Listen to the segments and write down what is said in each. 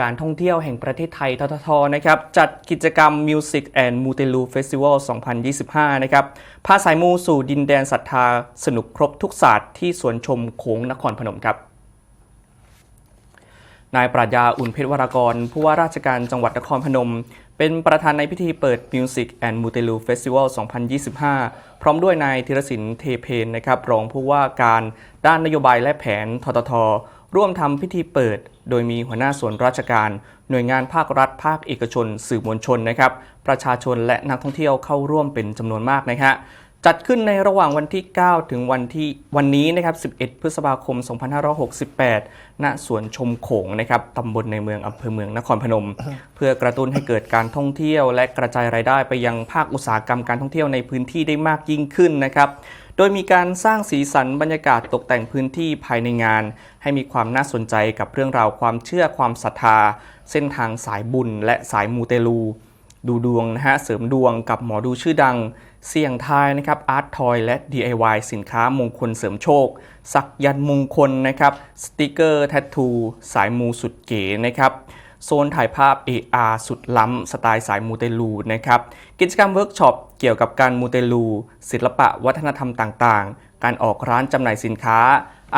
การท่องเที่ยวแห่งประเทศไทยทททนะครับจัดกิจกรรม Music and m u t e l u Festival 2025 นะครับพาสายมูสู่ดินแดนศรัทธาสนุกครบทุกศาสตร์ที่สวนชมโขงนครพนมครับ นายปราชญาอุ่นเพชรวรากร ผู้ว่าราชการจังหวัดนครพนม เป็นประธานในพิธีเปิด Music and m u t e l u Festival 2025 พร้อมด้วยนายธีรศิลป์เทเพนนะครับรองผู้ว่าการด้านนโยบายและแผนทททร่วมทำพิธีเปิด โดยมีหัวหน้าส่วนราชการ หน่วยงานภาครัฐ ภาคเอกชน สื่อมวลชนนะครับ ประชาชนและนักท่องเที่ยวเข้าร่วมเป็นจำนวนมากนะฮะ จัดขึ้นในระหว่างวันที่ 9 ถึงวันที่วันนี้นะครับ 11 พฤษภาคม 2568 ณ สวนชมโขงนะครับตำบลในเมืองอำเภอเมืองนครพนม เพื่อกระตุ้นให้เกิดการท่องเที่ยว และกระจายรายได้ไปยังภาคอุตสาหกรรมการท่องเที่ยวในพื้นที่ได้มากยิ่งขึ้นนะครับ โดยมีการสร้างสีสันบรรยากาศตกแต่งพื้นที่ภายในงาน ให้มีความน่าสนใจกับเรื่องราวความเชื่อความศรัทธา เส้นทางสายบุญและสายมูเตลู ดูดวงนะฮะเสริมดวงกับหมอดูชื่อดัง เสี่ยงทายนะครับอาร์ตทอยและ DIY สินค้ามงคลเสริมโชค สักยันต์มงคลนะครับสติกเกอร์แทททูสายมูสุดเก๋นะครับโซนถ่ายภาพ AR สุดล้ำ สไตล์สายมูเตลูนะครับกิจกรรมเวิร์กช็อปเกี่ยวกับการมูเตลู ศิลปะวัฒนธรรมต่างๆ การออกร้านจำหน่ายสินค้า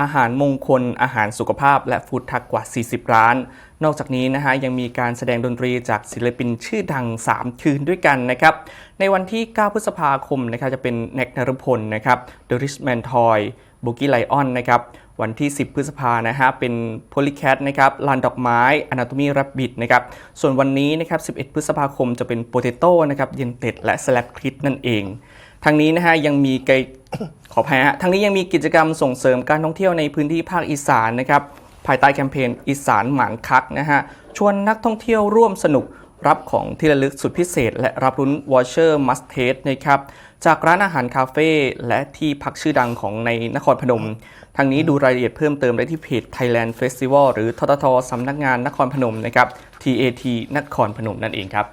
อาหารมงคล อาหารสุขภาพ และฟู้ดทักกว่า 40 ร้าน นอกจากนี้นะฮะยังมีการแสดงดนตรีจากศิลปินชื่อดัง 3 คืนด้วยกันนะครับ ในวันที่ 9 พฤษภาคมนะครับจะเป็นแน็กนรพลนะครับ The Richman Toy บุกี้ไลออนนะครับวันที่ 10 พฤษภานะฮะ เป็น Polycat นะครับลานดอกไม้ Anatomy Rabbit นะครับ ส่วนวันนี้นะครับ 11 พฤษภาคมจะเป็น Potato นะครับ เย็นเต็ดและ Slap Kit นั่นเอง ทางนี้นะฮะ ยังมีไก ขออภัยฮะทางนี้ยังมีกิจกรรมส่งเสริมการท่องเที่ยวในพื้นที่ภาคอีสานนะครับภายใต้แคมเปญอีสานหมานคักนะฮะชวนนักท่องเที่ยวร่วมสนุกรับของที่ระลึกสุดพิเศษ และรับรุ้นวอเชอร์มัสเทสนะครับจากร้านอาหารคาเฟ่และที่พักชื่อดังของในนครพนม ทางนี้ดูรายละเอียดเพิ่มเติมได้ที่เพจ Thailand Festival หรือทททสำนักงานนครพนมนะครับ TAT นครพนมนั่นเองครับ